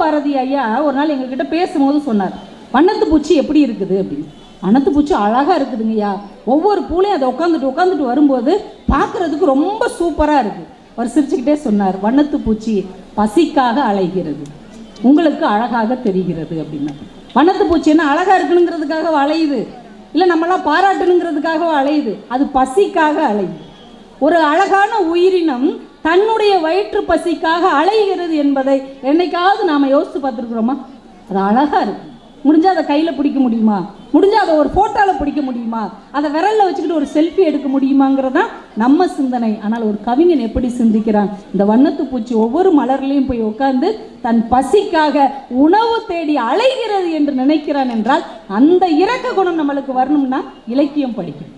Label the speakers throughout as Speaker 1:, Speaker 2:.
Speaker 1: பாரதி ஐயா ஒரு நாள் எங்ககிட்ட பேசும்போது சொன்னார் வண்ணத்து பூச்சி எப்படி இருக்குது? அப்படின்னு. வண்ணத்து பூச்சி அழகாக இருக்குதுங்கய்யா ஒவ்வொரு பூலையும் அதை உட்காந்துட்டு உட்காந்துட்டு வரும்போது பார்க்குறதுக்கு ரொம்ப சூப்பராக இருக்குது அவர் சிரிச்சுக்கிட்டே சொன்னார் வண்ணத்து பூச்சி பசிக்காக அலைகிறது. உங்களுக்கு அழகாக தெரிகிறது அப்படின்னா வண்ணத்து பூச்சி என்ன அழகாக இருக்கணுங்கிறதுக்காக அலையுது? இல்லை நம்மளாம் பாராட்டணுங்கிறதுக்காக அலையுது? அது பசிக்காக அலையுது. ஒரு அழகான உயிரினம் தன்னுடைய வயிற்று பசிக்காக அலைகிறது என்பதை என்னைக்காவது நாம் யோசித்து பார்த்துருக்குறோமா? அது அழகாக இருக்கு. முடிஞ்சால் அதை கையில் பிடிக்க முடியுமா? முடிஞ்சால் அதை ஒரு ஃபோட்டோவில் பிடிக்க முடியுமா? அதை விரலில் வச்சுக்கிட்டு ஒரு செல்ஃபி எடுக்க முடியுமாங்கிறது தான் நம்ம சிந்தனை. ஆனால் ஒரு கவிஞன் எப்படி சிந்திக்கிறான்? இந்த வண்ணத்து பூச்சி ஒவ்வொரு மலர்லையும் போய் உட்கார்ந்து தன் பசிக்காக உணவு தேடி அலைகிறது என்று நினைக்கிறான் என்றால் அந்த இரக்க குணம் நம்மளுக்கு வரணும்னா இலக்கியம் படிக்கணும்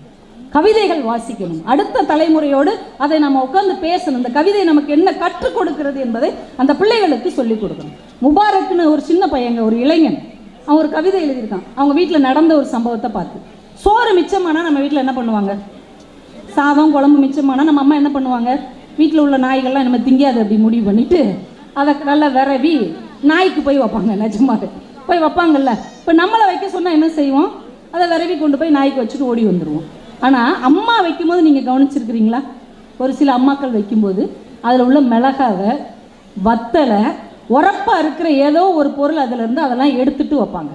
Speaker 1: கவிதைகள் வாசிக்கணும். அடுத்த தலைமுறையோடு அதை நம்ம உட்காந்து பேசணும். இந்த கவிதை நமக்கு என்ன கற்றுக் கொடுக்கிறது என்பதை அந்த பிள்ளைகளுக்கு சொல்லிக் கொடுக்கணும். முபாரக்னு ஒரு சின்ன பையங்க ஒரு இளைஞன். அவன் ஒரு கவிதை எழுதியிருக்கான். அவங்க வீட்டில் நடந்த ஒரு சம்பவத்தை பார்த்து. சோறு மிச்சமானா நம்ம வீட்டில் என்ன பண்ணுவாங்க? சாதம் குழம்பு மிச்சமானா நம்ம அம்மா என்ன பண்ணுவாங்க? வீட்டில் உள்ள நாய்கள்லாம் நம்ம திங்காது அப்படி முடிவு பண்ணிட்டு அதை நல்லா விரவி நாய்க்கு போய் வைப்பாங்க நிஜமாவே. போய் வைப்பாங்கல்ல. இப்போ நம்மளை வைக்க சொன்னால் என்ன செய்வோம்? அதை விரவி கொண்டு போய் நாய்க்கு வச்சுட்டு ஓடி வந்துடுவோம் ஆனால் அம்மா வைக்கும்போது நீங்கள் கவனிச்சிருக்கிறீங்களா? ஒரு சில அம்மாக்கள் வைக்கும்போது அதில் உள்ள மிளகாவை வத்தலை உரப்பாக இருக்கிற ஏதோ ஒரு பொருள் அதிலிருந்து அதெல்லாம் எடுத்துட்டு வைப்பாங்க.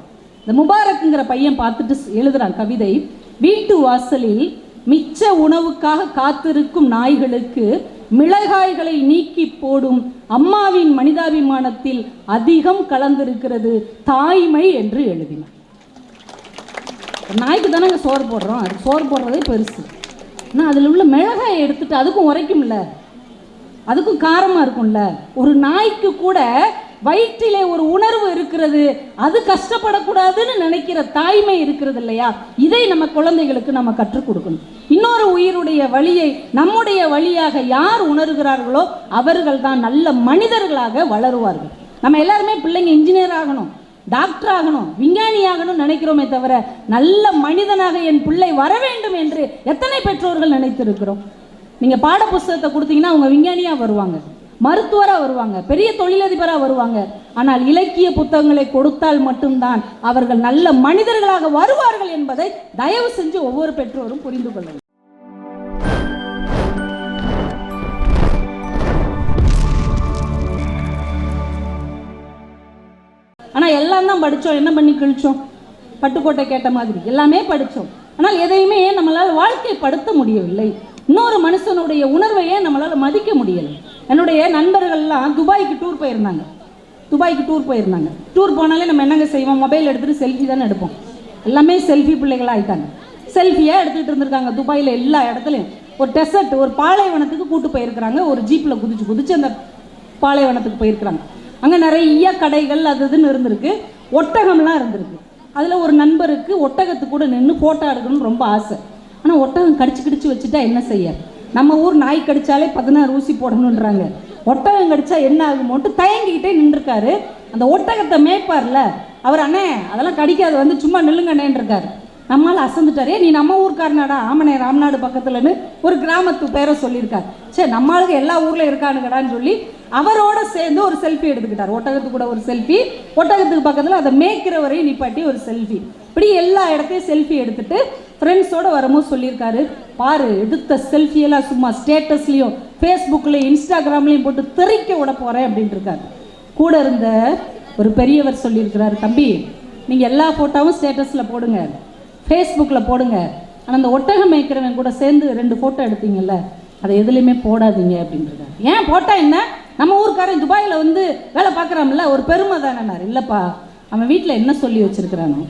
Speaker 1: இந்த முபாரக்குங்கிற பையன் பார்த்துட்டு எழுதுகிறான் கவிதை வீட்டு வாசலில் மிச்ச உணவுக்காக காத்திருக்கும் நாய்களுக்கு மிளகாய்களை நீக்கி போடும் அம்மாவின் மனிதாபிமானத்தில் அதிகம் கலந்திருக்கிறது தாய்மை என்று எழுதினார் நாய்க்கு தானே சோறு போடுறோம்? அது சோறு போடுறதே பெருசு. ஆனால் அதில் உள்ள மிளகாயை எடுத்துட்டு அதுக்கும் உரைக்கும்ல? அதுக்கும் காரமாக இருக்கும்ல? ஒரு நாய்க்கு கூட வயிற்றிலே ஒரு உணர்வு இருக்கிறது. அது கஷ்டப்படக்கூடாதுன்னு நினைக்கிற தாய்மை இருக்கிறது இல்லையா? இதை நம்ம குழந்தைகளுக்கு நம்ம கற்றுக் கொடுக்கணும். இன்னொரு உயிருடைய வழியை நம்முடைய வழியாக யார் உணர்கிறார்களோ அவர்கள் தான் நல்ல மனிதர்களாக வளருவார்கள். நம்ம எல்லாருமே பிள்ளைங்க இன்ஜினியர் ஆகணும். டாக்டர் ஆகணும் விஞ்ஞானி ஆகணும் நினைக்கிறோமே தவிர நல்ல மனிதனாக என் பிள்ளை வர வேண்டும் என்று எத்தனை பெற்றோர்கள் நினைத்திருக்கிறோம்? நீங்கள் பாட புஸ்தகத்தை கொடுத்தீங்கன்னா அவங்க விஞ்ஞானியாக வருவாங்க. மருத்துவராக வருவாங்க. பெரிய தொழிலதிபராக வருவாங்க. ஆனால் இலக்கிய புத்தகங்களை கொடுத்தால் மட்டும்தான் அவர்கள் நல்ல மனிதர்களாக வருவார்கள் என்பதை தயவு செஞ்சு ஒவ்வொரு பெற்றோரும் புரிந்து கொள்ளுங்கள் ஆனால் எல்லாம் தான் படித்தோம் என்ன பண்ணி கிழிச்சோம்? பட்டுக்கோட்டை கேட்ட மாதிரி. எல்லாமே படித்தோம் ஆனால் எதையுமே நம்மளால் வாழ்க்கைப்படுத்த முடியவில்லை. இன்னொரு மனுஷனுடைய உணர்வையே நம்மளால் மதிக்க முடியலை. என்னுடைய நண்பர்கள்லாம் துபாய்க்கு டூர் போயிருந்தாங்க. துபாய்க்கு டூர் போயிருந்தாங்க. டூர் போனாலே நம்ம என்னங்க செய்வோம்? மொபைல் எடுத்துகிட்டு செல்ஃபி தானே எடுப்போம். எல்லாமே செல்ஃபி பிள்ளைகளாக ஆயிட்டாங்க. செல்ஃபியாக எடுத்துகிட்டு இருந்திருக்காங்க. துபாயில் எல்லா இடத்துலையும். ஒரு டெசர்ட் ஒரு பாலைவனத்துக்கு கூட்டு போயிருக்கிறாங்க. ஒரு ஜீப்பில் குதிச்சு குதிச்சு அந்த பாலைவனத்துக்கு போயிருக்கிறாங்க. அங்கே நிறைய கடைகள் அது இதுன்னு இருந்திருக்கு. ஒட்டகம்லாம் இருந்திருக்கு. அதில் ஒரு நண்பருக்கு ஒட்டகத்துக்கு கூட நின்று ஃபோட்டோ எடுக்கணும்னு ரொம்ப ஆசை. ஆனால் ஒட்டகம் கடிச்சு கிடிச்சு வச்சுட்டா என்ன செய்ய? நம்ம ஊர் நாய் கடிச்சாலே பதினாறு ஊசி போடணுன்றாங்க ஒட்டகம் கடிச்சா என்ன ஆகுமோன்ட்டு தயங்கிக்கிட்டே நின்றுருக்காரு. அந்த ஒட்டகத்தை மேய்ப்பார்ல. அவர் அண்ணே அதெல்லாம் கடிக்காது வந்து சும்மா நில்லுங்கண்ணேன்னு நம்மளால் நம்மால் அசந்துட்டாரே நீ நம்ம ஊர்க்காரனாடா ஆமனே ராம்நாடு பக்கத்துலன்னு ஒரு கிராமத்து பேரை சொல்லியிருக்கார். சரி நம்மளுக்கு எல்லா ஊரில் இருக்கானுங்கடான்னு சொல்லி அவரோட சேர்ந்து ஒரு செல்ஃபி எடுத்துக்கிட்டார். ஒட்டகத்து கூட ஒரு செல்ஃபி ஒட்டகத்துக்கு பக்கத்தில் அதை மேய்க்கிறவரையும் நிப்பாட்டி ஒரு செல்ஃபி இப்படி எல்லா இடத்தையும் செல்ஃபி எடுத்துட்டு ஃப்ரெண்ட்ஸோட வரும்போது சொல்லியிருக்காரு பாரு எடுத்த செல்ஃபியெல்லாம் சும்மா ஸ்டேட்டஸ்லேயும் ஃபேஸ்புக்லேயும் இன்ஸ்டாகிராம்லேயும் போட்டு தெறிக்க விட போகிறேன் அப்படின்ட்டு இருக்காரு. கூட இருந்த ஒரு பெரியவர் சொல்லியிருக்கிறாரு தம்பி நீங்கள் எல்லா ஃபோட்டோவும் ஸ்டேட்டஸில் போடுங்க. ஃபேஸ்புக்கில் போடுங்க. ஆனால் அந்த ஒட்டகம் மேய்க்கிறவன் கூட சேர்ந்து ரெண்டு ஃபோட்டோ எடுத்தீங்கல்ல அதை எதுலேயுமே போடாதீங்க அப்படின்றாரு ஏன் போட்டால் என்ன? நம்ம ஊருக்காரன் துபாயில் வந்து வேலை பார்க்குறான்ல ஒரு பெருமை தானேனார் இல்லைப்பா அவன் வீட்டில் என்ன சொல்லி வச்சுருக்கிறானோ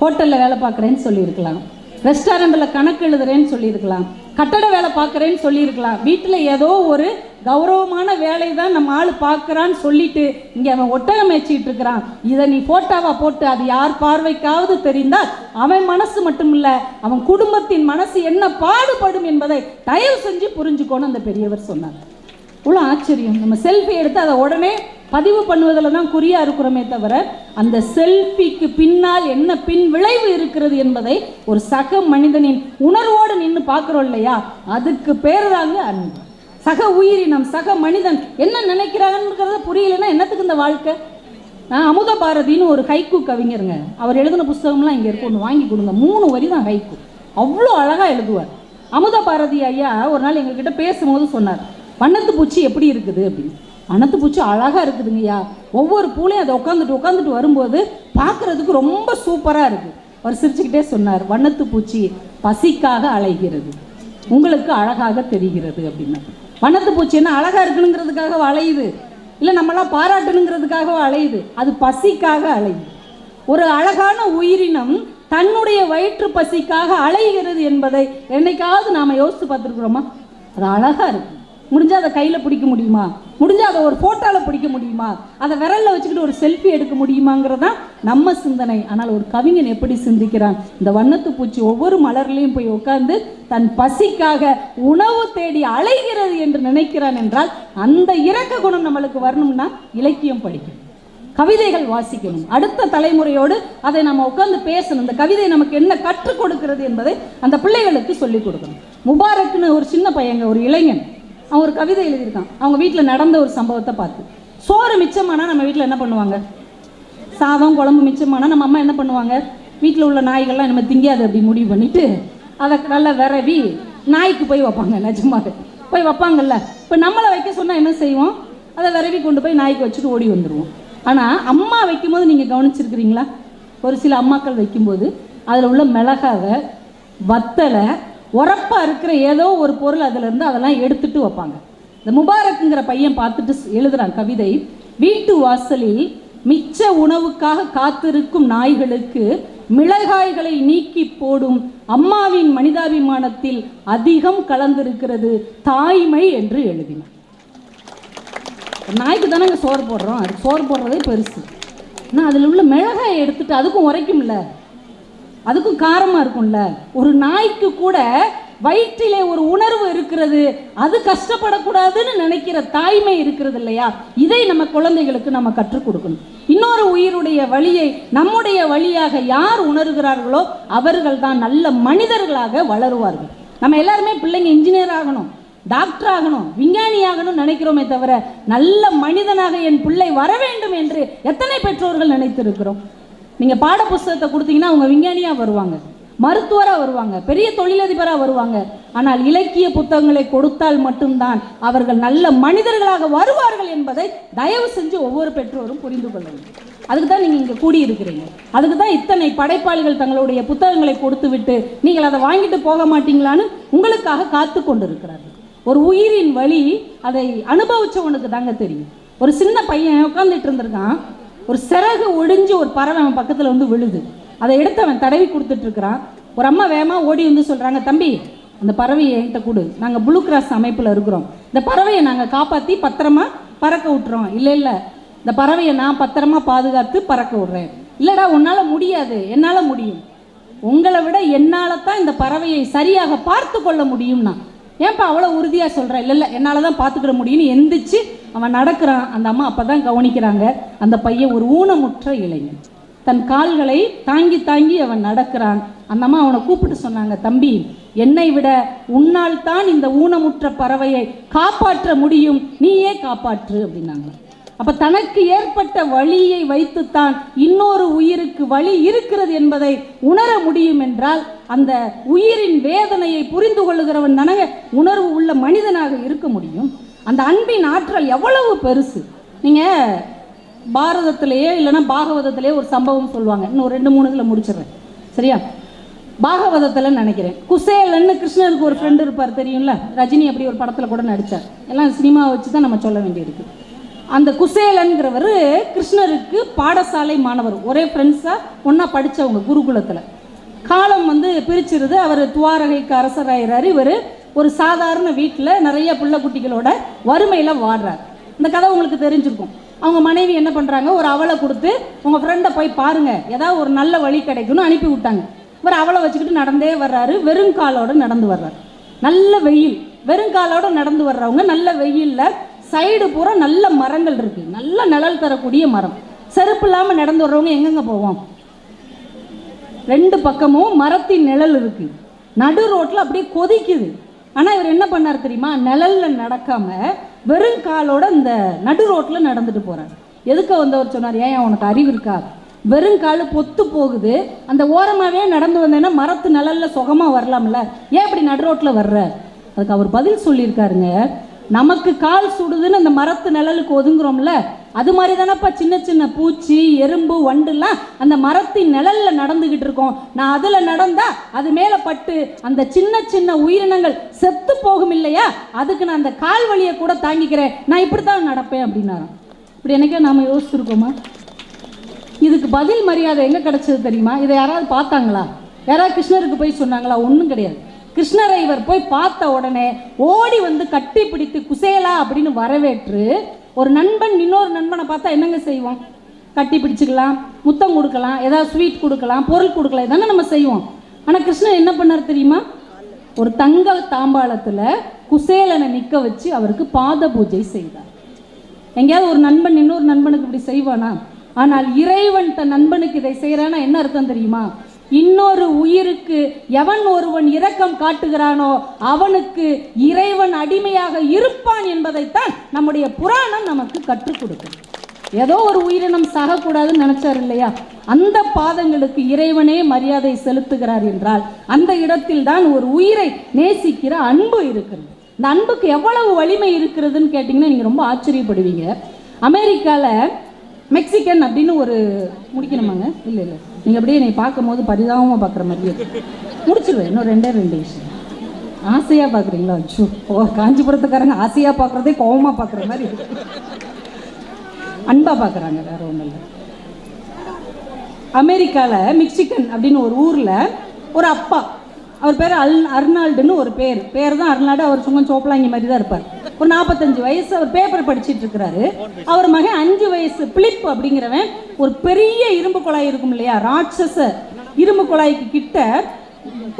Speaker 1: ஹோட்டலில் வேலை பார்க்குறேன்னு சொல்லியிருக்கலாம் ரெஸ்டாரண்ட்டில் கணக்கு எழுதுறேன்னு சொல்லியிருக்கலாம். கட்டட வேலை பார்க்குறேன்னு சொல்லியிருக்கலாம். வீட்டில் ஏதோ ஒரு கௌரவமான வேலை தான் நம்ம ஆள் பார்க்குறான்னு சொல்லிட்டு இங்கே அவன் ஒட்டகம் வச்சுக்கிட்டு இருக்கிறான். இதை நீ ஃபோட்டோவா போட்டு அது யார் பார்வைக்காவது தெரிந்தால் அவன் மனசு மட்டும் இல்லை அவன் குடும்பத்தின் மனசு என்ன பாடுபடும் என்பதை தயவு செஞ்சு புரிஞ்சுக்கோன்னு அந்த பெரியவர் சொன்னார். இவ்வளோ ஆச்சரியம். நம்ம செல்ஃபி எடுத்து அதை உடனே பதிவு பண்ணுவதில் தான் குறியாக இருக்கிறோமே தவிர அந்த செல்ஃபிக்கு பின்னால் என்ன பின் விளைவு இருக்கிறது என்பதை ஒரு சக மனிதனின் உணர்வோடு நின்று பார்க்குறோம் இல்லையா? அதுக்கு பேர் தாங்க அன்பு. சக உயிரினம் சக மனிதன் என்ன நினைக்கிறாங்கன்றத புரியலன்னா என்னத்துக்கு இந்த வாழ்க்கை? நான் அமுத பாரதின்னு ஒரு ஹைக்கு கவிஞருங்க. அவர் எழுதின புஸ்தகம்லாம் இங்கே இருக்கு. ஒன்று வாங்கி கொடுங்க. மூணு வரி தான் ஹைக்கு அவ்வளோ அழகாக எழுதுவார். அமுத பாரதி ஐயா ஒரு நாள் எங்ககிட்ட பேசும்போது சொன்னார். வண்ணத்து பூச்சி எப்படி இருக்குது அப்படின்னு. வண்ணத்து பூச்சி அழகாக இருக்குதுங்கய்யா. ஒவ்வொரு பூலையும் அதை உட்காந்துட்டு உட்காந்துட்டு வரும்போது பார்க்குறதுக்கு ரொம்ப சூப்பராக இருக்குது அவர் சிரிச்சுக்கிட்டே சொன்னார் வண்ணத்து பூச்சி பசிக்காக அலைகிறது. உங்களுக்கு அழகாக தெரிகிறது அப்படின்னா. வண்ணத்து பூச்சி என்ன அழகாக இருக்கணுங்கிறதுக்காக அலையுது. இல்லை நம்மளாம் பாராட்டணுங்கிறதுக்காக அலையுது. அது பசிக்காக அலையுது. ஒரு அழகான உயிரினம் தன்னுடைய வயிற்று பசிக்காக அலைகிறது என்பதை என்னைக்காவது நாம் யோசித்து பார்த்துருக்குறோமா? அது அழகாக இருக்கும் முடிஞ்சால் அதை கையில் பிடிக்க முடியுமா? முடிஞ்சால் அதை ஒரு ஃபோட்டோவில் பிடிக்க முடியுமா? அதை விரலில் வச்சுக்கிட்டு ஒரு செல்ஃபி எடுக்க முடியுமாங்கிறது தான் நம்ம சிந்தனை. ஆனால் ஒரு கவிஞன் எப்படி சிந்திக்கிறான்? இந்த வண்ணத்து பூச்சி ஒவ்வொரு மலர்லையும் போய் உட்கார்ந்து தன் பசிக்காக உணவு தேடி அலைகிறது என்று நினைக்கிறான் என்றால் அந்த இரக்க குணம் நம்மளுக்கு வரணும்னா இலக்கியம் படிக்கணும். கவிதைகள் வாசிக்கணும். அடுத்த தலைமுறையோடு அதை நம்ம உட்காந்து பேசணும். இந்த கவிதை நமக்கு என்ன கற்றுக் கொடுக்கிறது என்பதை அந்த பிள்ளைகளுக்கு சொல்லிக் கொடுக்கணும். முபாரக்னு ஒரு சின்ன பையங்க ஒரு இளைஞன். அவன் ஒரு கவிதை எழுதியிருக்கான். அவங்க வீட்டில் நடந்த ஒரு சம்பவத்தை பார்த்து. சோறு மிச்சமானா நம்ம வீட்டில் என்ன பண்ணுவாங்க? சாதம் குழம்பு மிச்சமானா நம்ம அம்மா என்ன பண்ணுவாங்க? வீட்டில் உள்ள நாய்கள்லாம் நம்ம திங்காது அப்படி முடிவு பண்ணிட்டு அதை நல்லா விரவி நாய்க்கு போய் வைப்பாங்க நிஜமாக போய் வைப்பாங்கல்ல. இப்போ நம்மளை வைக்க சொன்னால் என்ன செய்வோம்? அதை விரவி கொண்டு போய் நாய்க்கு வச்சுட்டு ஓடி வந்துடுவோம் ஆனால் அம்மா வைக்கும்போது நீங்கள் கவனிச்சிருக்கிறீங்களா? ஒரு சில அம்மாக்கள் வைக்கும்போது அதில் உள்ள மிளகாவை வத்தலை உரப்பாக இருக்கிற ஏதோ ஒரு பொருள் அதிலிருந்து அதெல்லாம் எடுத்துட்டு வைப்பாங்க. இந்த முபாரக்குங்கிற பையன் பார்த்துட்டு எழுதுகிறான் கவிதை வீட்டு வாசலில் மிச்ச உணவுக்காக காத்திருக்கும் நாய்களுக்கு மிளகாய்களை நீக்கி போடும் அம்மாவின் மனிதாபிமானத்தில் அதிகம் கலந்திருக்கிறது தாய்மை என்று எழுதினான். நாய்க்கு தானே சோறு போடுறோம். அது சோறு போடுறதே பெருசு. ஆனால் அதில் உள்ள மிளகாயை எடுத்துட்டு அதுக்கும் உரைக்கும்ல. அதுக்கும் காரமாக இருக்கும்ல. ஒரு நாய்க்கு கூட வயிற்றிலே ஒரு உணர்வு இருக்கிறது. அது கஷ்டப்படக்கூடாதுன்னு நினைக்கிற தாய்மை இருக்கிறது இல்லையா? இதை நம்ம குழந்தைகளுக்கு நம்ம கற்றுக் கொடுக்கணும். இன்னொரு உயிருடைய வழியை நம்முடைய வழியாக யார் உணர்கிறார்களோ அவர்கள் தான் நல்ல மனிதர்களாக வளருவார்கள். நம்ம எல்லாருமே பிள்ளைங்க இன்ஜினியர் ஆகணும் டாக்டர் ஆகணும் விஞ்ஞானி ஆகணும் நினைக்கிறோமே தவிர நல்ல மனிதனாக என் பிள்ளை வர வேண்டும் என்று எத்தனை பெற்றோர்கள் நினைத்திருக்கிறோம்? நீங்கள் பாட புஸ்தகத்தை கொடுத்தீங்கன்னா அவங்க விஞ்ஞானியாக வருவாங்க. மருத்துவராக வருவாங்க. பெரிய தொழிலதிபராக வருவாங்க. ஆனால் இலக்கிய புத்தகங்களை கொடுத்தால் மட்டும்தான் அவர்கள் நல்ல மனிதர்களாக வருவார்கள் என்பதை தயவு செஞ்சு ஒவ்வொரு பெற்றோரும் புரிந்து கொள்ளணும் அதுக்கு தான் நீங்கள் இங்கே கூடியிருக்கிறீங்க. அதுக்கு தான் இத்தனை படைப்பாளிகள் தங்களுடைய புத்தகங்களை கொடுத்து விட்டு நீங்கள் அதை வாங்கிட்டு போக மாட்டீங்களான்னு உங்களுக்காக காத்து கொண்டிருக்கிறார்கள். ஒரு உயிரின் வழி அதை அனுபவிச்சவனுக்கு தாங்க தெரியும். ஒரு சின்ன பையன் உட்காந்துட்டு இருந்திருக்கான். ஒரு சிறகு ஒடிஞ்சு ஒரு பறவை அவன் பக்கத்தில் வந்து விழுது. அதை எடுத்து அவன் தடவி கொடுத்துட்ருக்குறான். ஒரு அம்மா வேகமாக ஓடி வந்து சொல்கிறாங்க தம்பி அந்த பறவையை என்கிட்ட கொடு. நாங்கள் ப்ளூ கிராஸ் அமைப்பில் இருக்கிறோம். இந்த பறவையை நாங்கள் காப்பாற்றி பத்திரமா பறக்க விட்டுறோம். இல்லை இல்லை. இந்த பறவையை நான் பத்திரமா பாதுகாத்து பறக்க விடுறேன். இல்லைடா உன்னால் முடியாது. என்னால் முடியும். உங்களை விட என்னால் தான் இந்த பறவையை சரியாக பார்த்து கொள்ள முடியும்னா ஏன்ப்பா அவ்வளோ உறுதியாக சொல்கிறேன் இல்லை இல்லை என்னால் தான் பார்த்துக்கிட முடியும்னு எந்திரிச்சு அவன் நடக்கிறான். அந்த அம்மா அப்போ தான் கவனிக்கிறாங்க. அந்த பையன் ஒரு ஊனமுற்ற இளைஞன். தன் கால்களை தாங்கி தாங்கி அவன் நடக்கிறான். அந்த அம்மா அவனை கூப்பிட்டு சொன்னாங்க தம்பி என்னை விட உன்னால் தான் இந்த ஊனமுற்ற பறவையை காப்பாற்ற முடியும். நீயே காப்பாற்று அப்படின்னாங்க. அப்ப தனக்கு ஏற்பட்ட வழியை வைத்துத்தான் இன்னொரு உயிருக்கு வழி இருக்கிறது என்பதை உணர முடியும் என்றால் அந்த உயிரின் வேதனையை புரிந்து கொள்ளுகிறவன் தானங்க உணர்வு உள்ள மனிதனாக இருக்க முடியும். அந்த அன்பின் ஆற்றல் எவ்வளவு பெருசு. நீங்கள் பாரதத்திலேயே இல்லைன்னா பாகவதத்திலேயே ஒரு சம்பவம் சொல்லுவாங்க. இன்னும் ஒரு ரெண்டு மூணு இதில் முடிச்சிடுறேன். சரியா? பாகவதத்தில் நினைக்கிறேன். குசேலன்னு கிருஷ்ணருக்கு ஒரு ஃப்ரெண்டு இருப்பார் தெரியும்ல? ரஜினி அப்படி ஒரு படத்தில் கூட நடித்தார் எல்லாம் சினிமாவை வச்சு தான் நம்ம சொல்ல வேண்டியிருக்கு அந்த குசேலன்கிறவர் கிருஷ்ணருக்கு பாடசாலை மாணவர். ஒரே ஃப்ரெண்ட்ஸாக ஒன்றா படித்தவங்க குருகுலத்தில். காலம் வந்து பிரிச்சிருது. அவர் துவாரகைக்கு அரசராகிறார் இவர் ஒரு சாதாரண வீட்டில் நிறைய பிள்ளை குட்டிகளோட வறுமையில் வாடுறார் இந்த கதை உங்களுக்கு தெரிஞ்சிருக்கும். அவங்க மனைவி என்ன பண்ணுறாங்க ஒரு அவளை கொடுத்து உங்கள் ஃப்ரெண்டை போய் பாருங்கள் ஏதாவது ஒரு நல்ல வழி கிடைக்கும்னு அனுப்பி விட்டாங்க. இவர் அவளை வச்சுக்கிட்டு நடந்தே வர்றாரு. வெறுங்காலோட நடந்து வர்றாரு. நல்ல வெயில். வெறுங்காலோட நடந்து வர்றவங்க நல்ல வெயிலில் சைடு பூரா நல்ல மரங்கள் இருக்கு. நல்ல நிழல் தரக்கூடிய மரம். செருப்பு இல்லாமல் நடந்து வர்றவங்க எங்கெங்க போவோம்? ரெண்டு பக்கமும் மரத்தின் நிழல் இருக்கு. நடு ரோட்டில் அப்படியே கொதிக்குது. ஆனால் இவர் என்ன பண்ணார் தெரியுமா? நிழல்ல நடக்காம வெறும் காலோட இந்த நடு ரோட்டில் நடந்துட்டு போறாரு. எதுக்க வந்தவர் சொன்னார்? ஏன் உனக்கு அறிவு இருக்கா? வெறும் காலு பொத்து போகுது. அந்த ஓரமாகவே நடந்து வந்தேன்னா மரத்து நிழல்ல சுகமாக வரலாம்ல. ஏன் இப்படி நடு ரோட்டில் வர்ற? அதுக்கு அவர் பதில் சொல்லியிருக்காருங்க. நமக்கு கால் சுடுதுன்னு அந்த மரத்து நிழலுக்கு ஒதுங்குறோம்ல அது மாதிரி தானேப்பா சின்ன சின்ன பூச்சி எறும்பு வண்டுலாம் அந்த மரத்தின் நிழல்ல நடந்துகிட்டு இருக்கோம். நான் அதில் நடந்தா அது மேலே பட்டு அந்த சின்ன சின்ன உயிரினங்கள் செத்து போகும் இல்லையா? அதுக்கு நான் அந்த கால் வலியை கூட தாங்கிக்கிறேன். நான் இப்படி தான் நடப்பேன் அப்படின்னாராம். இப்படி எனக்கே நாம யோசிச்சிருக்கோமா? இதுக்கு பதில் மரியாதை எங்கே கிடைச்சது தெரியுமா? இதை யாராவது பார்த்தாங்களா? யாராவது கிருஷ்ணருக்கு போய் சொன்னாங்களா? ஒன்றும் கிடையாது. கிருஷ்ணரை இவர் போய் பார்த்த உடனே ஓடி வந்து கட்டி பிடித்து குசேலா அப்படின்னு வரவேற்று ஒரு நண்பன் இன்னொரு நண்பனை பார்த்தா என்னங்க செய்வோம்? கட்டி பிடிச்சிக்கலாம் முத்தம் கொடுக்கலாம் ஏதாவது ஸ்வீட் கொடுக்கலாம் பொருள் கொடுக்கலாம் இதானே நம்ம செய்வோம். ஆனால் கிருஷ்ணன் என்ன பண்ணார் தெரியுமா? ஒரு தங்க தாம்பாளத்தில் குசேலனை நிற்க வச்சு அவருக்கு பாத பூஜை செய்தார். எங்கேயாவது ஒரு நண்பன் இன்னொரு நண்பனுக்கு இப்படி செய்வானா? ஆனால் இறைவன் தன் நண்பனுக்கு இதை செய்கிறானா என்ன அர்த்தம் தெரியுமா? இன்னொரு உயிருக்கு எவன் ஒருவன் இரக்கம் காட்டுகிறானோ அவனுக்கு இறைவன் அடிமையாக இருப்பான் என்பதைத்தான் நம்முடைய புராணம் நமக்கு கற்றுக் கொடுக்கும் ஏதோ ஒரு உயிரினம் சாகக்கூடாதுன்னு நினைச்சார் இல்லையா? அந்த பாதங்களுக்கு இறைவனே மரியாதை செலுத்துகிறார் என்றால் அந்த இடத்தில் தான் ஒரு உயிரை நேசிக்கிற அன்பு இருக்கிறது. இந்த அன்புக்கு எவ்வளவு வலிமை இருக்கிறதுன்னு கேட்டிங்கன்னா நீங்கள் ரொம்ப ஆச்சரியப்படுவீங்க. அமெரிக்காவில் மெக்சிகன் அப்படின்னு ஒரு முடிக்கணுமாங்க? இல்லை இல்லை. நீங்கள் அப்படியே என்னை பார்க்கும்போது பரிதாபமாக பார்க்குற மாதிரி முடிச்சிருவேன். இன்னும் ரெண்டே ரெண்டு விஷயம் ஆசையாக பார்க்குறீங்களா? அச்சோ. ஓ காஞ்சிபுரத்துக்காரங்க ஆசையாக பார்க்குறதே கோவமாக பார்க்குற மாதிரி அன்பாக பார்க்குறாங்க வேற ஒன்றும் இல்லை. அமெரிக்காவில் மிக்சிகன் அப்படின்னு ஒரு ஊரில் ஒரு அப்பா அவர் பேர் அல் அர்னால்டுன்னு ஒரு பேர். பேர் தான் அர்னால்டு. அவர் சும்மா சோப்பலாங்கி மாதிரி தான் இருப்பார். ஒரு நாற்பத்தஞ்சு வயசு அவர் பேப்பர் படிச்சுட்டு இருக்கிறாரு. அவர் மகன் அஞ்சு வயசு பிளிப் அப்படிங்கிறவன் ஒரு பெரிய இரும்பு குழாய் இருக்கும் இல்லையா? ராட்சச இரும்பு குழாய்க்கு கிட்ட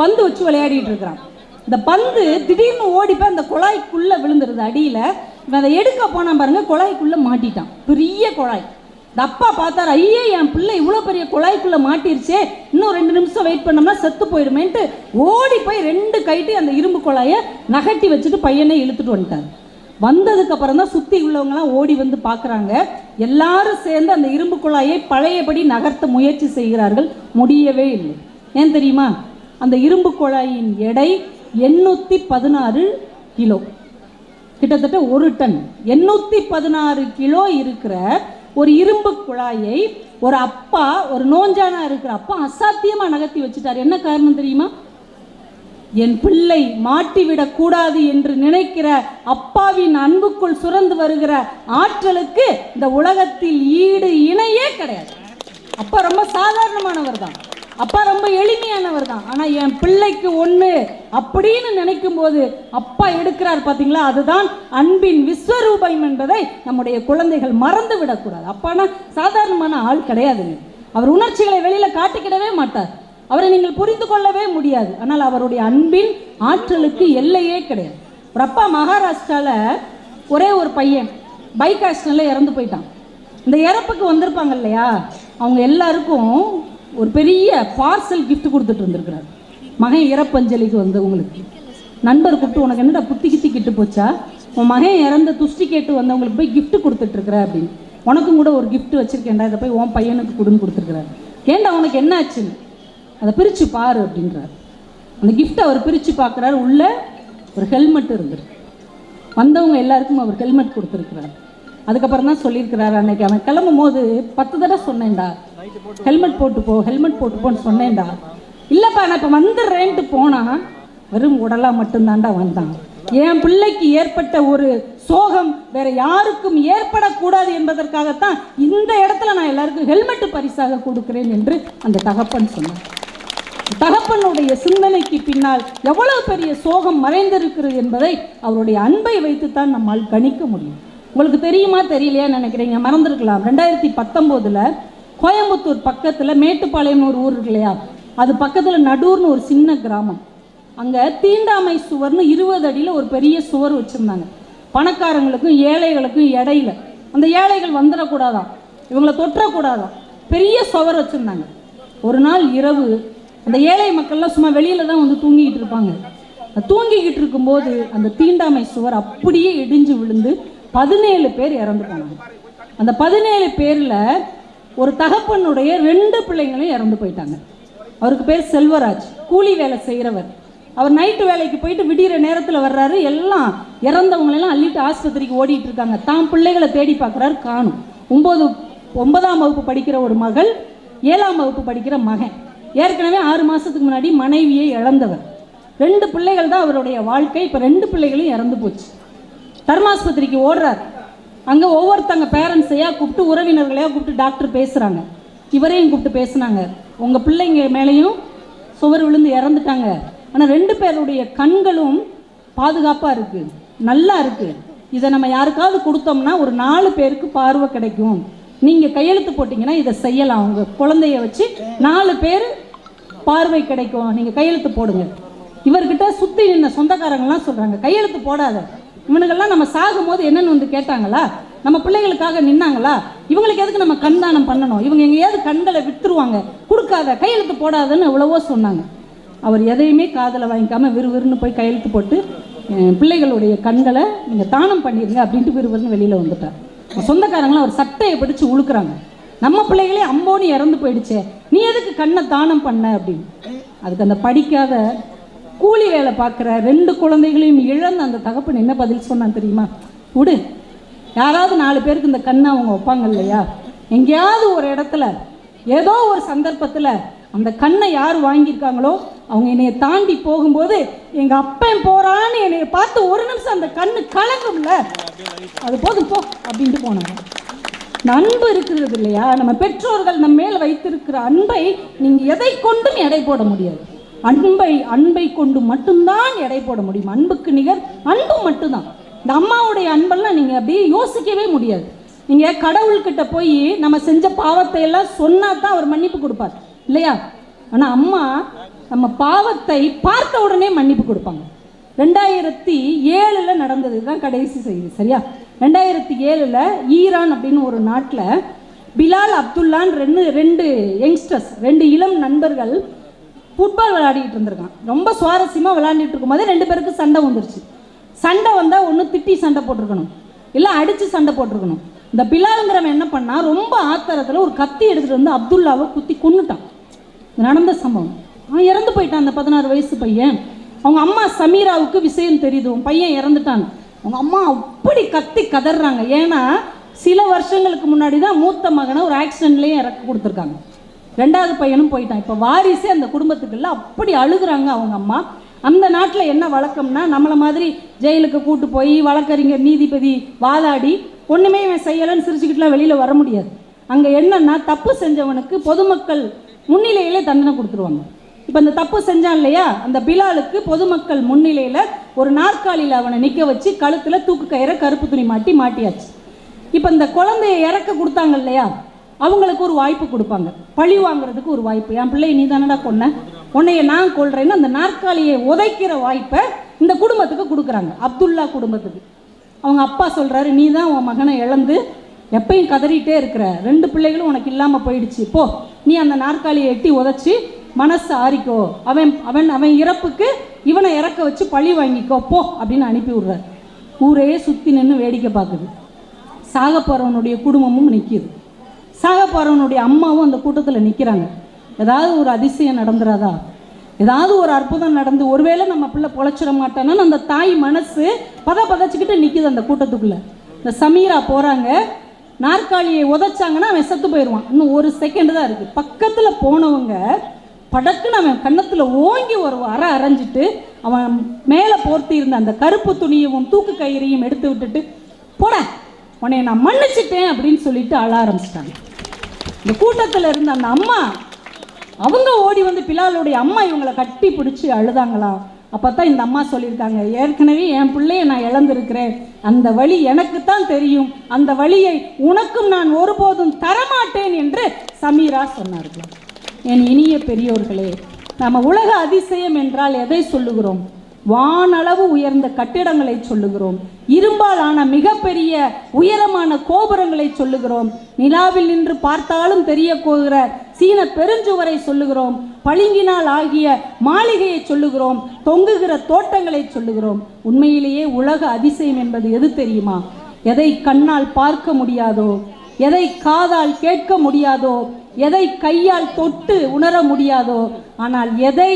Speaker 1: பந்து வச்சு விளையாடிட்டு இருக்கிறான். இந்த பந்து திடீர்னு ஓடி போய் அந்த குழாய்க்குள்ளே விழுந்துருது. அடியில் இவன் அதை எடுக்க போனான் பாருங்கள் குழாய்க்குள்ளே மாட்டிட்டான். பெரிய குழாய். இந்த அப்பா பார்த்தாரு ஐயே என் பிள்ளை இவ்வளோ பெரிய குழாய்க்குள்ளே மாட்டிருச்சே. இன்னும் ரெண்டு நிமிஷம் வெயிட் பண்ணோம்னா செத்து போயிடுமேன்ட்டு ஓடி போய் ரெண்டு கைட்டி அந்த இரும்பு குழாயை நகட்டி வச்சுட்டு பையனை இழுத்துட்டு வந்துட்டார். வந்ததுக்கப்புறம் தான் சுற்றி உள்ளவங்களாம் ஓடி வந்து பார்க்குறாங்க. எல்லாரும் சேர்ந்து அந்த இரும்பு குழாயை பழையபடி நகர்த்த முயற்சி செய்கிறார்கள். முடியவே இல்லை. ஏன் தெரியுமா? அந்த இரும்பு குழாயின் எடை எண்ணூற்றி பதினாறு கிலோ. கிட்டத்தட்ட ஒரு டன். எண்ணூற்றி பதினாறு கிலோ இருக்கிற ஒரு இரும்பு குழாயை ஒரு அப்பா ஒரு நோஞ்சானா இருக்கிற அப்பா அசாத்தியமாக நகர்த்தி வச்சுட்டார். என்ன காரணம் தெரியுமா? என் பிள்ளை மாட்டிவிடக் கூடாது என்று நினைக்கிற அப்பாவின் அன்புக்குள் சுரந்து வருகிற ஆற்றலுக்கு இந்த உலகத்தில் ஈடு இணையே கிடையாது. அப்பா ரொம்ப சாதாரணமானவர் தான். அப்பா ரொம்ப எளிமையானவர் தான். ஆனால் என் பிள்ளைக்கு ஒன்று அப்படின்னு நினைக்கும் போது அப்பா எடுக்கிறார் பார்த்தீங்களா அதுதான் அன்பின் விஸ்வரூபம் என்பதை நம்முடைய குழந்தைகள் மறந்து விடக்கூடாது அப்பானா சாதாரணமான ஆள் கிடையாதுங்க அவர் உணர்ச்சிகளை வெளியில் காட்டிக்கிடவே மாட்டார். அவரை நீங்கள் புரிந்து கொள்ளவே முடியாது. ஆனால் அவருடைய அன்பின் ஆற்றலுக்கு எல்லையே கிடையாது. ஒரு அப்பா மகாராஷ்டிராவில் ஒரே ஒரு பையன் பைக் ஆக்சிடெண்ட்டில் இறந்து போயிட்டான். இந்த இறப்புக்கு வந்திருப்பாங்க இல்லையா? அவங்க எல்லாருக்கும் ஒரு பெரிய பார்சல் கிஃப்ட் கொடுத்துட்டு இருந்திருக்கிறார். மகன் இறப்பஞ்சலிக்கு வந்தவங்களுக்கு நண்பர் கூப்பிட்டு உனக்கு என்னடா புத்தி கித்தி கிட்டு போச்சா? உன் மகன் இறந்த துஷ்டி கேட்டு வந்தவங்களுக்கு போய் கிஃப்ட் கொடுத்துட்ருக்குற அப்படின்னு. உனக்கும் கூட ஒரு கிஃப்ட் வச்சுருக்கேன்டா இதை போய் உன் பையனுக்கு கொடுன்னு கொடுத்துருக்குறாரு. ஏன்டா உனக்கு என்ன ஆச்சுன்னு அதை பிரித்து பாரு அப்படின்றார். அந்த கிஃப்ட்டை அவர் பிரித்து பார்க்குறாரு. உள்ளே ஒரு ஹெல்மெட் இருந்திருக்கு. வந்தவங்க எல்லாருக்கும் அவர் ஹெல்மெட் கொடுத்துருக்குறாரு. அதுக்கப்புறம் தான் சொல்லியிருக்கிறாரு அன்னைக்கு. அவன் கிளம்பும் போது பத்து தடவை சொன்னேன்டா. ஹெல்மெட் போட்டு போ ஹெல்மெட் போட்டு போன்னு சொன்னேன்டா. இல்லைப்பா நான் இப்போ வந்துடுறேன்ட்டு போனால் வெறும் உடலாக மட்டும்தான்டா வந்தான். என் பிள்ளைக்கு ஏற்பட்ட ஒரு சோகம் வேற யாருக்கும் ஏற்படக்கூடாது என்பதற்காகத்தான் இந்த இடத்துல நான் எல்லாருக்கும் ஹெல்மெட் பரிசாக கொடுக்கிறேன் என்று அந்த தகப்பன் சொன்னார். தகப்பனுடைய சிந்தனைக்கு பின்னால் எவ்வளவு பெரிய சோகம் மறைந்திருக்கிறது என்பதை அவருடைய அன்பை வைத்துத்தான் நம்மால் கணிக்க முடியும். உங்களுக்கு தெரியுமா தெரியலையா நினைக்கிறீங்க? மறந்துருக்கலாம். ரெண்டாயிரத்தி பத்தொம்போதில் கோயம்புத்தூர் பக்கத்தில் மேட்டுப்பாளையம் ஒரு ஊர் இருக்கு இல்லையா? அது பக்கத்தில் நடூர்னு ஒரு சின்ன கிராமம். அங்கே தீண்டாமை சுவர்னு இருபது அடியில் ஒரு பெரிய சுவர் வச்சுருந்தாங்க. பணக்காரங்களுக்கும் ஏழைகளுக்கும் இடையில. அந்த ஏழைகள் வந்துடக்கூடாதாம். இவங்களை தொற்றக்கூடாதான் பெரிய சுவர் வச்சுருந்தாங்க. ஒரு நாள் இரவு அந்த ஏழை மக்கள்லாம் சும்மா வெளியில் தான் வந்து தூங்கிக்கிட்டு இருப்பாங்க. தூங்கிக்கிட்டு இருக்கும்போது அந்த தீண்டாமை சுவர் அப்படியே இடிஞ்சு விழுந்து பதினேழு பேர் இறந்து போனாங்க. அந்த பதினேழு பேரில் ஒரு தகப்பனுடைய ரெண்டு பிள்ளைங்களும் இறந்து போயிட்டாங்க. அவருக்கு பேர் செல்வராஜ். கூலி வேலை செய்கிறவர் அவர் நைட்டு வேலைக்கு போயிட்டு விடிகிற நேரத்தில் வர்றாரு. எல்லாம் இறந்தவங்களெல்லாம் அள்ளிட்டு ஆஸ்பத்திரிக்கு ஓடிட்டு இருக்காங்க. தான் பிள்ளைகளை தேடி பார்க்குறாரு காணும். ஒம்பது ஒன்பதாம் வகுப்பு படிக்கிற ஒரு மகள் ஏழாம் வகுப்பு படிக்கிற மகன். ஏற்கனவே ஆறு மாதத்துக்கு முன்னாடி மனைவியை இழந்தவர். ரெண்டு பிள்ளைகள் தான் அவருடைய வாழ்க்கை. இப்போ ரெண்டு பிள்ளைகளும் இறந்து போச்சு. தர்மாஸ்பத்திரிக்கு ஓடுறார். அங்கே ஒவ்வொருத்தங்க பேரண்ட்ஸையா கூப்பிட்டு உறவினர்களையா கூப்பிட்டு டாக்டர் பேசுகிறாங்க இவரையும் கூப்பிட்டு பேசுனாங்க. உங்கள் பிள்ளைங்க மேலேயும் சுவர் விழுந்து இறந்துட்டாங்க. ஆனால் ரெண்டு பேருடைய கண்களும் பாதுகாப்பாக இருக்குது நல்லா இருக்குது இதை நம்ம யாருக்காவது கொடுத்தோம்னா ஒரு நாலு பேருக்கு பார்வை கிடைக்கும். நீங்கள் கையெழுத்து போட்டிங்கன்னா இதை செய்யலாம். உங்கள் குழந்தைய வச்சு நாலு பேர் பார்வை கிடைக்கும். நீங்கள் கையெழுத்து போடுங்க. இவர்கிட்ட சுற்றி நின்ன சொந்தக்காரங்களாம் சொல்கிறாங்க கையெழுத்து போடாத. இவனுங்கெல்லாம் நம்ம சாகும்போது என்னென்னு வந்து கேட்டாங்களா? நம்ம பிள்ளைகளுக்காக நின்னாங்களா? இவங்களுக்கு எதுக்கு நம்ம கண்தானம் பண்ணணும்? இவங்க எங்கேயாவது கண்களை வித்துருவாங்க கொடுக்காத கையெழுத்து போடாதன்னு எவ்வளவோ சொன்னாங்க. அவர் எதையுமே காதில் வாங்கிக்காம விறுவிறுன்னு போய் கையெழுத்து போட்டு பிள்ளைகளுடைய கண்களை நீங்கள் தானம் பண்ணிடுங்க அப்படின்ட்டு விறுவிறுன்னு வெளியில் வந்துட்டார். அவங்க சொந்தக்காரங்களாம் அவர் சட்டையை பிடிச்சி உழுக்குறாங்க. நம்ம பிள்ளைகளே அம்போன்னு இறந்து போயிடுச்சே. நீ எதுக்கு கண்ணை தானம் பண்ண அப்படின்னு. அதுக்கு அந்த படிக்காத கூலி வேலை பார்க்குற ரெண்டு குழந்தைகளையும் இழந்த அந்த தகப்பன் என்ன பதில் சொன்னான் தெரியுமா? விடு. யாராவது நாலு பேருக்கு இந்த கண்ணை அவங்க வைப்பாங்க இல்லையா? எங்கேயாவது ஒரு இடத்துல ஏதோ ஒரு சந்தர்ப்பத்தில் அந்த கண்ணை யார் வாங்கியிருக்காங்களோ அவங்க என்னைய தாண்டி போகும்போது எங்கள் அப்பன் போகிறான்னு என்னைய பார்த்து ஒரு நிமிஷம் அந்த கண்ணு கலங்கும்ல. அது போதும் போ அப்படின்ட்டு போனாங்க. இந்த அன்பு இருக்கிறது இல்லையா? நம்ம பெற்றோர்கள் நம்ம மேல் வைத்திருக்கிற அன்பை நீங்கள் எதை கொண்டும் எடை போட முடியாது. அன்பை அன்பை கொண்டு மட்டும்தான் எடை போட முடியும். அன்புக்கு நிகர் அன்பு மட்டும்தான். இந்த அம்மாவுடைய அன்பெல்லாம் நீங்கள் அப்படியே யோசிக்கவே முடியாது. நீங்கள் கடவுள்கிட்ட போய் நம்ம செஞ்ச பாவத்தை எல்லாம் சொன்னா தான் அவர் மன்னிப்பு கொடுப்பார். இல்லையா? ஆனால் அம்மா நம்ம பாவத்தை பார்த்த உடனே மன்னிப்பு கொடுப்பாங்க. ரெண்டாயிரத்தி ஏழில் நடந்தது. தான் கடைசி செய்தி. சரியா? ரெண்டாயிரத்தி ஏழில் ஈரான் அப்படின்னு ஒரு நாட்டில் பிலால் அப்துல்லான் ரெண்டு ரெண்டு யங்ஸ்டர்ஸ் ரெண்டு இளம் நண்பர்கள் ஃபுட்பால் விளையாடிட்டு இருந்திருக்கான். ரொம்ப சுவாரஸ்யமாக விளையாண்டுட்டு இருக்கும்போது ரெண்டு பேருக்கு சண்டை வந்துருச்சு. சண்டை வந்தால் ஒன்று திட்டி சண்டை போட்டிருக்கணும். இல்லை அடித்து சண்டை போட்டிருக்கணும். இந்த பிலாலுங்கிறவன் என்ன பண்ணா ரொம்ப ஆத்திரத்தில் ஒரு கத்தி எடுத்துகிட்டு வந்து அப்துல்லாவை குத்தி கொன்னுட்டான். நடந்த சம்பவம். அவன் இறந்து போயிட்டான் அந்த பதினாறு வயசு பையன். அவங்க அம்மா சமீராவுக்கு விஷயம் தெரியுது. உன் பையன் இறந்துட்டான். அவங்க அம்மா அப்படி கத்தி கதறாங்க ஏன்னா சில வருஷங்களுக்கு முன்னாடி தான் மூத்த மகனை ஒரு ஆக்சிடென்ட்லேயும் இறக்க கொடுத்துருக்காங்க. ரெண்டாவது பையனும் போயிட்டான். இப்போ வாரிசே அந்த குடும்பத்துக்குள்ள அப்படி அழுகுறாங்க அவங்க அம்மா. அந்த நாட்டில் என்ன வழக்கம்னா நம்மளை மாதிரி ஜெயிலுக்கு கூட்டு போய் வழக்கறிஞர் நீதிபதி வாதாடி ஒன்றுமே இவன் செய்யலைன்னு சிரிச்சுக்கிட்டுலாம் வெளியில் வர முடியாது. அங்கே என்னன்னா தப்பு செஞ்சவனுக்கு பொதுமக்கள் முன்னிலையிலே தண்டனை கொடுத்துருவாங்க. இப்போ அந்த தப்பு செஞ்சான் இல்லையா? அந்த பிலாலுக்கு பொதுமக்கள் முன்னிலையில் ஒரு நாற்காலியில் அவனை நிற்க வச்சு கழுத்தில் தூக்கு கயிறை கருப்பு துணி மாட்டி மாட்டியாச்சு. இப்போ இந்த குழந்தைய இறக்க கொடுத்தாங்க இல்லையா? அவங்களுக்கு ஒரு வாய்ப்பு கொடுப்பாங்க. பழி வாங்குறதுக்கு ஒரு வாய்ப்பு. என் பிள்ளையை நீ தானடா கொன்ன? உன்னைய நான் கொள்றேன்னு அந்த நாற்காலியை உதைக்கிற வாய்ப்பை இந்த குடும்பத்துக்கு கொடுக்குறாங்க. அப்துல்லா குடும்பத்துக்கு. அவங்க அப்பா சொல்கிறாரு நீ தான் உன் மகனை இழந்து எப்பயும் கதறிட்டே இருக்கிற. ரெண்டு பிள்ளைகளும் உனக்கு இல்லாமல் போயிடுச்சு. போ. நீ அந்த நாற்காலியை எட்டி உதச்சி மனசு ஆறிக்கோ. அவன் அவன் அவன் இறப்புக்கு இவனை இறக்க வச்சு பழி வாங்கிக்கோ. போ. அப்படின்னு அனுப்பி விடுறாரு. ஊரே சுற்றி நின்று வேடிக்கை பார்க்குது. சாக போகிறவனுடைய குடும்பமும் நிற்கிது சாக போகிறவனுடைய அம்மாவும் அந்த கூட்டத்தில் நிற்கிறாங்க ஏதாவது ஒரு அதிசயம் நடந்துடாதா ஏதாவது ஒரு அற்புதம் நடந்து ஒருவேளை நம்ம பிள்ளை பொழைச்சிட மாட்டோன்னு அந்த தாய் மனசு பத பதச்சிக்கிட்டு நிற்கிது அந்த கூட்டத்துக்குள்ளே. இந்த சமீரா போகிறாங்க நாற்காலியை உதைச்சாங்கன்னா அவன் செத்து போயிடுவான். இன்னும் ஒரு செகண்ட் தான் இருக்குது பக்கத்தில் போனவங்க படக்குன்னு அவன் கன்னத்தில் ஓங்கி ஒரு அற அரைஞ்சிட்டு அவன் மேலே போர்த்தி இருந்த அந்த கருப்பு துணியவும் தூக்கு கயிறையும் எடுத்து விட்டுட்டு போட உன்னை நான் மன்னிச்சிட்டேன் அப்படின்னு சொல்லிட்டு அழ ஆரம்பிச்சிட்டாங்க. இந்த கூட்டத்தில் இருந்த அந்த அம்மா அவங்க ஓடி வந்து பிலாலுடைய அம்மா இவங்களை கட்டி பிடிச்சி அழுதாங்களா? அப்போ தான் இந்த அம்மா சொல்லியிருக்காங்க ஏற்கனவே என் பிள்ளைய நான் இழந்திருக்கிறேன். அந்த வழி எனக்கு தான் தெரியும். அந்த வழியை உனக்கும் நான் ஒருபோதும் தரமாட்டேன் என்று சமீரா சொன்னார்கள். என் இனிய பெரியோர்களே நம்ம உலக அதிசயம் என்றால் எதை சொல்லுகிறோம்? வானளவு உயர்ந்த கட்டிடங்களை சொல்லுகிறோம். இரும்பாலான மிகப்பெரிய உயரமான கோபுரங்களை சொல்லுகிறோம். நிலாவில் நின்று பார்த்தாலும் தெரிய போகிற சீன பெருஞ்சுவரை சொல்லுகிறோம். பளிங்கினால் ஆகிய மாளிகையை சொல்லுகிறோம். தொங்குகிற தோட்டங்களை சொல்லுகிறோம். உண்மையிலேயே உலக அதிசயம் என்பது எது தெரியுமா? எதை கண்ணால் பார்க்க முடியாதோ? எதை காதால் கேட்க முடியாதோ எதை கையால் தொட்டு உணர முடியாதோ ஆனால் எதை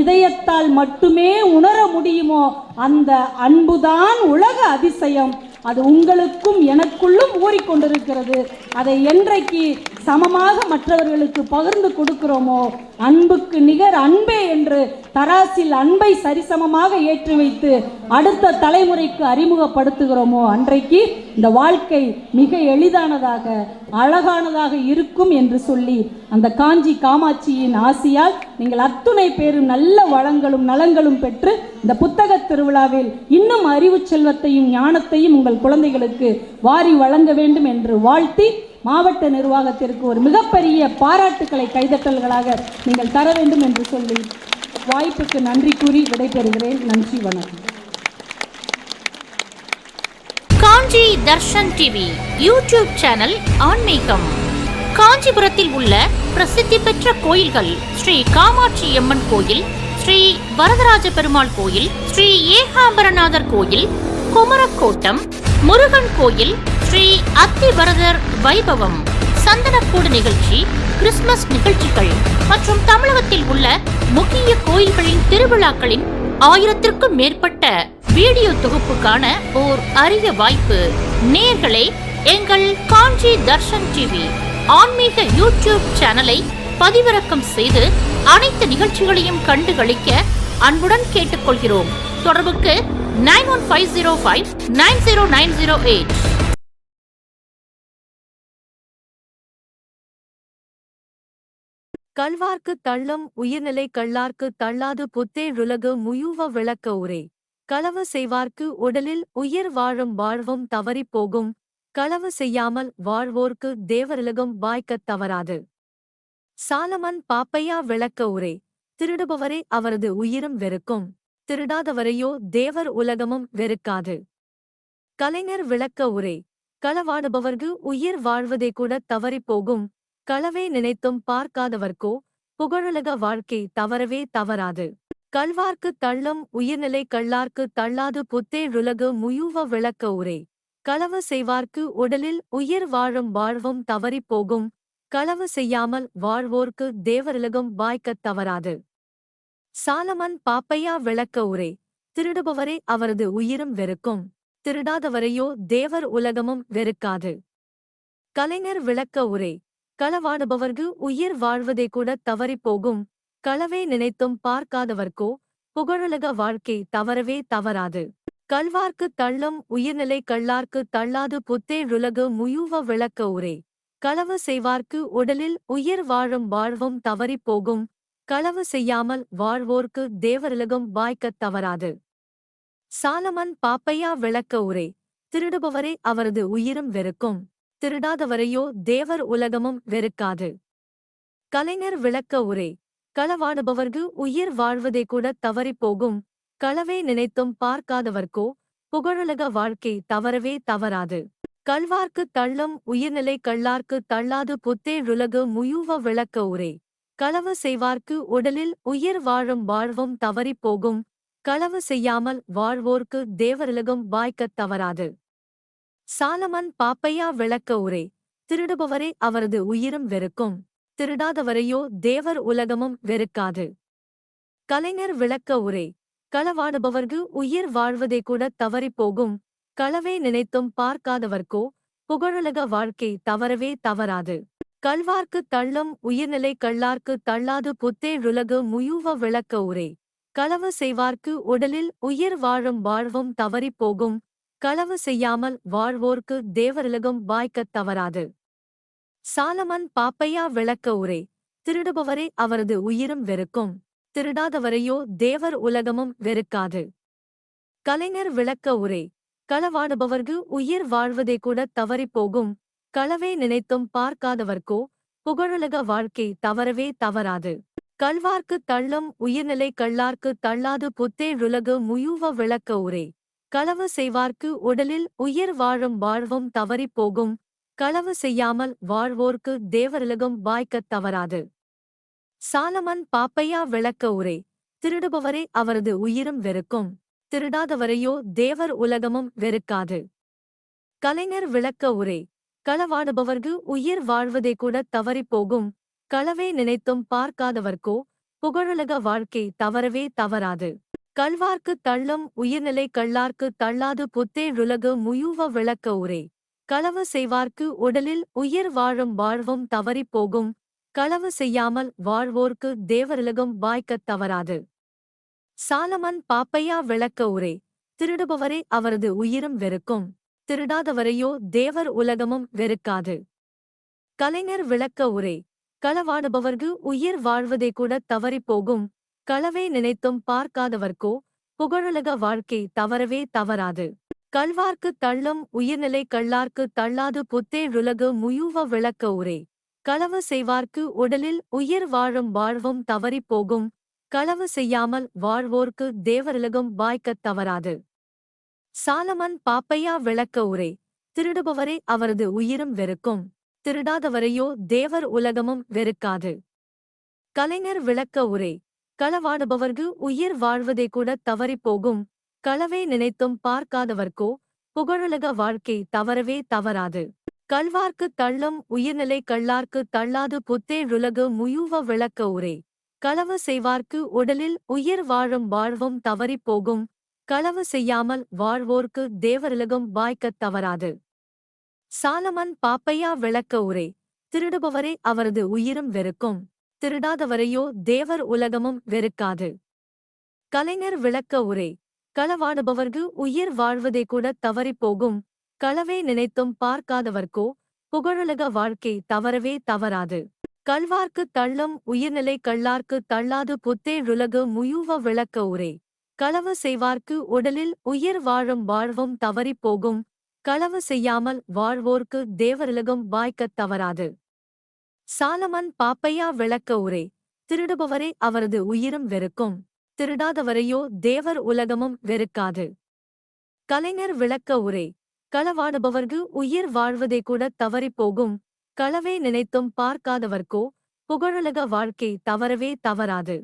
Speaker 1: இதயத்தால் மட்டுமே உணர முடியுமோ அந்த அன்புதான் உலக அதிசயம். அது உங்களுக்கும் எனக்குள்ளும் ஊறிக்கொண்டிருக்கிறது. அதை என்றைக்கு சமமாக மற்றவர்களுக்கு பகிர்ந்து கொடுக்கிறோமோ அன்புக்கு நிகர் அன்பே என்று தராசில் அன்பை சரிசமமாக ஏற்றி வைத்து அடுத்த தலைமுறைக்கு அறிமுகப்படுத்துகிறோமோ அன்றைக்கு இந்த வாழ்க்கை மிக எளிதானதாக அழகானதாக இருக்கும் என்று சொல்லி அந்த காஞ்சி காமாட்சியின் ஆசியால் நீங்கள் அத்துணை பேரும் நல்ல வளங்களும் நலங்களும் பெற்று இந்த புத்தக திருவிழாவில் இன்னும் அறிவு செல்வத்தையும் ஞானத்தையும் உங்கள் குழந்தைகளுக்கு வாரி வழங்க வேண்டும் என்று வாழ்த்தி மாவட்ட நிர்வாகத்திற்கு ஒரு மிகப்பெரிய பாராட்டுக்களை கைதட்டல்களாக நீங்கள் தர வேண்டும் என்று சொல்லி வாய்ப்புக்கு நன்றி கூறி விடைபெறுகிறேன். நன்றி வணக்கம்.
Speaker 2: Kanchi Darshan TV YouTube channel ஆன்மீகம். காஞ்சிபுரத்தில் உள்ள பிரசித்தி பெற்ற கோயில்கள் ஸ்ரீ காமாட்சி அம்மன் கோயில் ஸ்ரீ வரதராஜ பெருமாள் கோயில் ஸ்ரீ ஏகாம்பரநாதர் கோயில் குமரக்கோட்டம் முருகன் கோயில் ஸ்ரீ அத்திவரதர் வைபவம் சந்தனக்கூடு நிகழ்ச்சி கிறிஸ்துமஸ் நிகழ்ச்சிகள் மற்றும் தமிழகத்தில் உள்ள முக்கிய கோயில்களின் திருவிழாக்களின் ஆயிரத்திற்கும் மேற்பட்ட வீடியோ தொகுப்புக்கான ஓர் அரிய வாய்ப்பு. நேர்களை எங்கள் காஞ்சி தர்ஷன் டிவி ஆன்மீக யூடியூப் சேனலை பதிவிறக்கம் செய்து அனைத்து நிகழ்ச்சிகளையும் கண்டு களிக்க அன்புடன் கேட்டுக்கொள்கிறோம். தொடர்புக்கு nine one five zero five nine zero nine zero eight.
Speaker 3: கல்வார்க்கு தள்ளும் உயிர்நிலை கள்ளார்க்கு தள்ளாது புத்தேழுலகு முயூவ விளக்க உரை களவு செய்வார்க்கு உடலில் உயிர் வாழும் வாழ்வும் தவறிப் போகும். களவு செய்யாமல் வாழ்வோர்க்கு தேவரிலகம் வாய்க்கத் தவறாது. சாலமன் பாப்பையா விளக்க உரை திருடுபவரே அவரது உயிரும் வெறுக்கும். திருடாதவரையோ தேவர் உலகமும் வெறுக்காது. கலைஞர் விளக்க உரை களவாடுபவர்க்கு உயிர் வாழ்வதே கூட தவறிப் போகும். களவே நினைத்தும் பார்க்காதவர்க்கோ புகழுலக வாழ்க்கை தவறவே தவறாது. கல்வார்க்கு தள்ளம் உயிர்நிலை கள்ளார்க்கு தள்ளாது புத்தேழுலகு முயூவ விளக்க உரை. களவு செய்வார்க்கு உடலில் உயிர் வாழும் வாழ்வும் தவறிப் போகும். களவு செய்யாமல் வாழ்வோர்க்கு தேவரிலகம் வாய்க்கத் தவறாது. சாலமன் பாப்பையா விளக்க உரை. திருடுபவரே அவரது உயிரும் வெறுக்கும். திருடாதவரையோ தேவர் உலகமும் வெறுக்காது. கலைஞர் விளக்க உரை. களவாடுபவர்க்கு உயிர் வாழ்வதே கூட தவறிப்போகும் களவே நினைத்தும் பார்க்காதவர்க்கோ புகழுலக வாழ்க்கை தவறவே தவறாது. கல்வார்க்கு தள்ளம் உயிர்நிலை கள்ளார்க்கு தள்ளாது புத்தேழுலகு முயூவ விளக்க உரை. களவு செய்வார்க்கு உடலில் உயிர் வாழும் வாழ்வும் தவறிப் போகும். களவு செய்யாமல் வாழ்வோர்க்கு தேவரிலகம் வாய்க்கத் தவறாது. சாலமன் பாப்பையா விளக்க உரை. திருடுபவரே அவரது உயிரும் வெறுக்கும். திருடாதவரையோ தேவர் உலகமும் வெறுக்காது. கலைஞர் விளக்க உரை. களவாடுபவர்க்கு உயிர் வாழ்வதே கூட தவறிப் போகும். களவே நினைத்தும் பார்க்காதவர்க்கோ புகழுலக வாழ்க்கை தவறவே தவறாது. கல்வார்க்கு தள்ளம் உயிர்நிலை கள்ளார்க்கு தள்ளாது புத்தேழுலகு முயூவ விளக்க உரை. களவு செய்வார்க்கு உடலில் உயிர் வாழும் வாழ்வும் தவறிப் போகும். களவு செய்யாமல் வாழ்வோர்க்கு தேவரிலகம் வாய்க்கத் தவறாது. சாலமன் பாப்பையா விளக்க உரை. திருடுபவரே அவரது உயிரும் வெறுக்கும். திருடாதவரையோ தேவர் உலகமும் வெறுக்காது. கலைஞர் விளக்க உரை. களவாடுபவர்க்கு உயிர் வாழ்வதை கூட தவறிப் போகும். களவே நினைத்தும் பார்க்காதவர்க்கோ புகழுலக வாழ்க்கை தவறவே தவறாது. கல்வார்க்கு தள்ளம் உயிர்நிலை கள்ளார்க்கு தள்ளாது புத்தேழுலகு முயூவ விளக்க உரை. களவு செய்வார்க்கு உடலில் உயிர் வாழும் வாழ்வும் தவறிப் போகும். களவு செய்யாமல் வாழ்வோர்க்கு தேவரிலகம் வாய்க்கத் தவறாது. சாலமன் பாப்பையா விளக்க உரை. திருடுபவரே அவரது உயிரும் வெறுக்கும். திருடாதவரையோ தேவர் உலகமும் வெறுக்காது. கலைஞர் விளக்க உரை. களவாடுபவர்க்கு உயிர் வாழ்வதே கூட தவறிப் போகும். களவே நினைத்தும் பார்க்காதவர்க்கோ புகழுலக வாழ்க்கை தவறவே தவறாது. கல்வார்க்கு தள்ளம் உயிர்நிலை கள்ளார்க்கு தள்ளாது புத்தேழுலகு முயூவ விளக்க உரை. களவு செய்வார்க்கு உடலில் உயிர் வாழும் வாழ்வும் தவறிப் போகும். களவு செய்யாமல் வாழ்வோர்க்கு தேவரிலகம் வாய்க்கத் தவறாது. சாலமன் பாப்பையா விளக்க உரை திருடுபவரே அவரது உயிரும் வெறுக்கும் திருடாதவரையோ தேவர் உலகமும் வெறுக்காது. கலைஞர் விளக்க உரை களவாடுபவர்க்கு உயிர் வாழ்வதே கூட தவறிப் போகும் களவே நினைத்தும் பார்க்காதவர்க்கோ புகழுலக வாழ்க்கை தவறவே தவறாது. கல்வார்க்கு தள்ளம் உயிர்நிலை கள்ளார்க்கு தள்ளாது புத்தேழுலகு முயூவ விளக்க உரை களவு செய்வார்க்கு உடலில் உயிர் வாழும் வாழ்வும் தவறிப் போகும். களவு செய்யாமல் வாழ்வோர்க்கு தேவரிலகம் வாய்க்கத் தவறாது. சாலமன் பாப்பையா விளக்க உரை திருடுபவரே அவரது உயிரும் வெறுக்கும். திருடாதவரையோ தேவர் உலகமும் வெறுக்காது. கலைஞர் விளக்க உரை களவாடுபவர்க்கு உயிர் வாழ்வதே கூட தவறிப் போகும். களவே நினைத்தும் பார்க்காதவர்க்கோ புகழுலக வாழ்க்கை தவறவே தவறாது. கல்வார்க்கு தள்ளும் உயிர்நிலை கள்ளார்க்கு தள்ளாது புத்தேழுலகு முயூவ விளக்க உரை. களவு செய்வார்க்கு உடலில் உயிர் வாழும் வாழ்வும் தவறிப் போகும். களவு செய்யாமல் வாழ்வோர்க்கு தேவரிலகம் வாய்க்கத் தவறாது. சாலமன் பாப்பையா விளக்க உரை. திருடுபவரே அவரது உயிரும் வெறுக்கும். திருடாதவரையோ தேவர் உலகமும் வெறுக்காது. கலைஞர் விளக்க உரை. களவாடுபவர்க்கு உயிர் வாழ்வதே கூட தவறிப் போகும். களவே நினைத்தும் பார்க்காதவர்க்கோ புகழுலக வாழ்க்கை தவறவே தவறாது. கல்வார்க்கு தள்ளும் உயிர்நிலை கள்ளார்க்கு தள்ளாது புத்தேழுலகு முயூவ விளக்க உரை. களவு செய்வார்க்கு உடலில் உயிர் வாழும் வாழ்வும் தவறிப் போகும். களவு செய்யாமல் வாழ்வோர்க்கு தேவருலகம் வாய்க்கத் தவறாது. சாலமன் பாப்பையா விளக்க உரை. திருடுபவரே அவரது உயிரும் வெறுக்கும். திருடாதவரையோ தேவர் உலகமும் வெறுக்காது. கலைஞர் விளக்க உரை. களவாடுபவர்க்கு உயிர் வாழ்வதை கூட தவறிப் போகும். களவே நினைத்தும் பார்க்காதவர்க்கோ புகழுலக வாழ்க்கை தவறவே தவறாது. கல்வார்க்கு தள்ளும் உயிர்நிலை கள்ளார்க்கு தள்ளாது புத்தேழுலகு முயூவ விளக்க உரை. களவு செய்வார்க்கு உடலில் உயிர் வாழும் வாழ்வும் தவறிப் போகும். களவு செய்யாமல் வாழ்வோர்க்கு தேவரிலகம் வாய்க்கத் தவறாது. சாலமன் பாப்பையா விளக்க உரை. திருடுபவரே அவரது உயிரும் வெறுக்கும். திருடாதவரையோ தேவர் உலகமும் வெறுக்காது. கலைஞர் விளக்க உரை. களவாடுபவர்க்கு உயிர் வாழ்வதே கூட தவறிப் போகும். களவே நினைத்தும் பார்க்காதவர்க்கோ புகழுலக வாழ்க்கை தவறவே தவறாது.